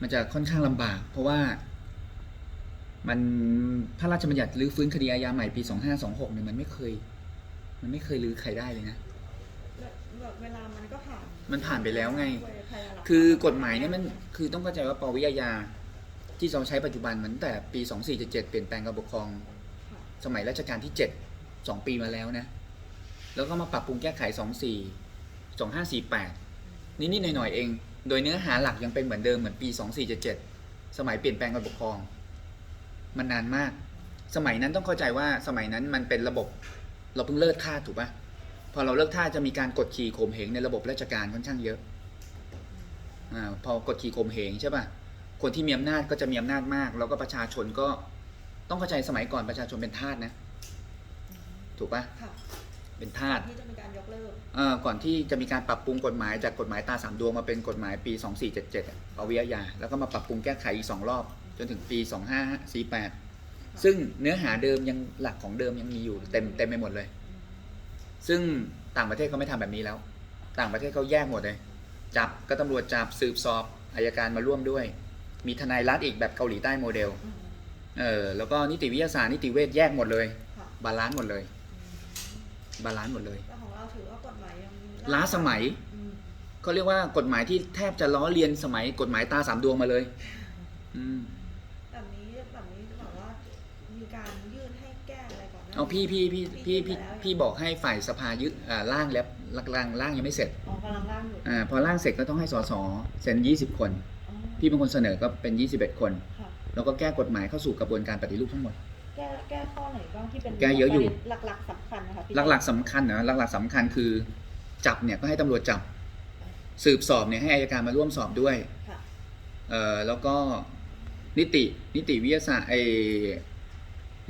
มันจะค่อนข้างลำบาก เพราะว่า มันพระราชบัญญัติรื้อฟื้นคดีอาญาใหม่ปี 2526เนี่ยมันไม่เคย มันไม่เคยรื้อใครได้เลยนะแบบเวลามันก็ผ่าน มันผ่านไปแล้วไงเว้ยพยานหลักฐานคือกฎหมายเนี่ยมันคือต้องเข้าใจว่าปวิอาญาที่เราใช้ปัจจุบันมันตั้งแต่ปี 2477 เปลี่ยนแปลงการปกครองค่ะสมัยรัชกาลที่ 7 2 ปีมาแล้วนะ แล้วก็มาปรับปรุงแก้ไข 24 2548 นิดๆหน่อยๆเอง โดยเนื้อหาหลักยังเป็นเหมือนเดิมเหมือนปี 2477 สมัยเปลี่ยนแปลงการปกครอง มันนานมาก สมัยนั้นต้องเข้าใจว่าสมัยนั้นมันเป็นระบบเราเพิ่งเลิกท่าสถูกปะพอเราเลิกท่าสจะมีการกดขี่ข่มเหงในระบบราชการค่อนข้างเยอะอาพอกดขี่ข่มเหงใช่ป่ะคนที่มีอำนาจก็จะมีอำนาจมาก แล้วก็ประชาชนก็ต้องเข้าใจสมัยก่อนประชาชนเป็นทาสนะ ถูกป่ะค่ะเป็นทาส ที่จะมีการยกเลิกเอ่อก่อนที่จะมีการปรับปรุงกฎหมายจากกฎหมายตาสามดวงมาเป็นกฎหมายปี 2477อะปวิอาญาแล้วก็มาปรับปรุงแก้ไขอีกสองรอบ จนถึงปี 2548 ซึ่งเนื้อหาเดิมยังหลักของเดิมยังมีอยู่เต็มเต็มไปหมดเลย ซึ่งต่างประเทศเขาไม่ทำแบบนี้แล้ว ต่างประเทศเขาแยกหมดเลย จับก็ตำรวจจับสืบสอบอายการมาร่วมด้วย มีทนายรัฐอีกแบบเกาหลีใต้โมเดล อืมเออแล้วก็นิติวิทยาศาสตร์นิติเวชแยกหมดเลย ค่ะบาลานซ์หมดเลย บาลานซ์หมดเลยแต่ของเรา ถือว่ากฎหมายยังล้าสมัยอืมเขาเรียกว่ากฎหมายที่แทบจะล้อเลียนสมัยกฎหมายตาสามดวงมาเลย อืมแบบนี้แบบนี้แบบว่ามีการยื่นให้แก้อะไรก่อนหน้เอาพี่พี่พี่พี่พี่ยื่นไปแล้วพี่บอกให้ฝ่ายสภายึดอ่าร่างแล้วร่างร่างยังไม่เสร็จอ๋อกำลังร่างอยู่อ่าพอร่างเสร็จก็ต้องให้สสเซ็น20 คน อ๋อพี่เป็นคนเสนอก็เป็น 21 คน ค่ะแล้วก็แก้กฎหมายเข้าสู่กระบวนการปฏิรูปทั้งหมดแก้แก้ข้อไหนบ้างที่เป็นแก้เยอะอยู่ ประด็นหลักๆสำคัญนะคะพี่หลักๆสำคัญนะหลักๆสำคัญคือ จับเนี่ยก็ให้ตำรวจจับ สืบสอบเนี่ยให้อายการมาร่วมสอบด้วย ค่ะเอ่อแล้วก็นิตินิติวิทยาศาสตร์ไอ้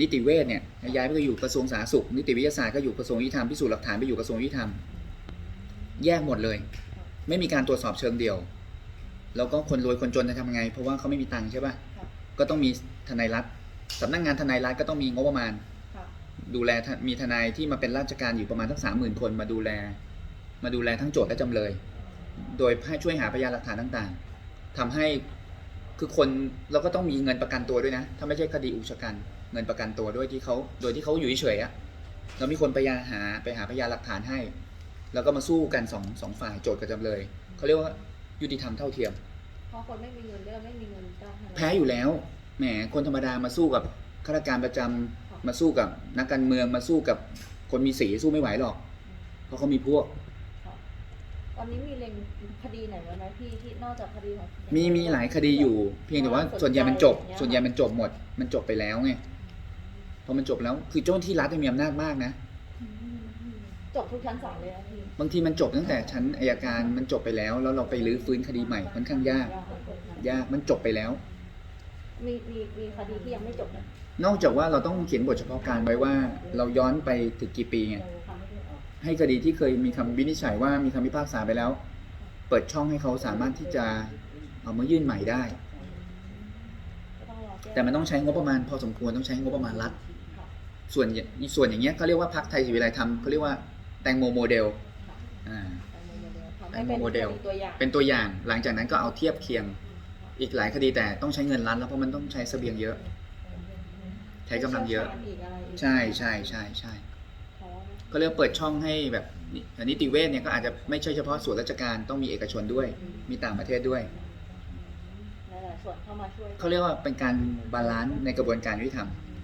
นิติเวชเนี่ยย้ายไปอยู่กระทรวงสาธารณสุข นิติวิทยาศาสตร์ก็อยู่กระทรวงยุติธรรมพิสูจน์หลักฐานไปอยู่กระทรวงยุติธรรมแยกหมดเลย ไม่มีการตรวจสอบเชิงเดี่ยว แล้วก็คนรวยคนจนจะทำไง เพราะว่าเขาไม่มีตังค์ใช่ป่ะ ค่ะก็ต้องมีทนายรัฐ สำนักงานทนายรัฐก็ต้องมีงบประมาณ ค่ะดูแลทนมีทนายที่มาเป็นราชการอยู่ประมาณสักสามหมื่นคนมาดูแล มาดูแลทั้งโจทย์และจำเลย โดยให้ช่วยหาพยานหลักฐานต่างๆทำให้คือคนเราก็ต้องมีเงินประกันตัวด้วยนะ ถ้าไม่ใช่คดีอุกชะกันเงินประกันตัวด้วยที่เขาโดยที่เขาอยู่เฉยๆอะเรามีคนไปยาหาไปหาพยานหลักฐานให้ แล้วก็มาสู้กันสองสองฝ่ายโจทย์กับจำเลยเขาเรียกว่ายุติธรรมเท่าเทียม เพราะคนไม่มีเงินก็ไม่มีเงินจ้างทนายแพ้อยู่แล้ว แหมคนธรรมดามาสู้กับข้าราชการประจำมาสู้กับนักการเมืองมาสู้กับคนมีสีสู้ไม่ไหวหรอก เพราะเขามีพวกค่ะตอนนี้มีเล็งคดีไหนไว้ไหมพี่ที่นอกจากคดีของมีมีหลายคดีอยู่ เพียงแต่ว่าสนใจส่วนใหญ่มันจบอย่างเงี้ยส่วนใหญ่มันจบหมด มันจบไปแล้วไงพอมันจบแล้วคือเจ้าหน้าที่รัฐเนี่ยมีอำนาจมากนะ อืมจบทุกชั้นศาลเลยนะพี่บางทีมันจบตั้งแต่ชั้นอายการมันจบไปแล้ว แล้วเราไปรื้อฟื้นคดีใหม่ค่อนข้างยาก ยากมันจบไปแล้ว มีมีมีคดีที่ยังไม่จบนะนอกจากว่าเราต้องเขียนบทเฉพาะการไว้ว่า เราย้อนไปถึงกี่ปีไงให้คดีที่เคยมีคำวินิจฉัยว่ามีคำพิพากษาไปแล้ว เปิดช่องให้เขาสามารถที่จะเอามายื่นใหม่ได้ก็ต้องรอก้แต่มันต้องใช้งบประมาณพอสมควรต้องใช้งบประมาณรัฐค่ะส่วนอย่างส่วนอย่างเงี้ยเขาเรียกว่าพักไทยศิวิไลทำเขาเรียกว่าแตงโมโมเดลค่ะอ่าแตงโมโมเดลทำให้เป็นแตงโมโมเดลคตัวอย่างเป็นตัวอย่าง หลังจากนั้นก็เอาเทียบเคียง อีกหลายคดีแต่ต้องใช้เงินรัฐแล้วเพราะมันต้องใช้เสบียงเยอะ ใช้กำลังเยอะชี่วชาญอีกอะไรอีกใช่ใช่ใช่ใช่เพราะว่าก็เรียกว่าเปิดช่องให้แบบนินิติเวชเนี่ยก็อาจจะไม่ใช่เฉพาะส่วนราชการต้องมีเอกชนด้วย มีต่างประเทศด้วยหลายๆส่วนเข้ามาช่วยเขาเรียกว่าเป็นการบาลานซ์ในกระบวนการยุติธรรมอ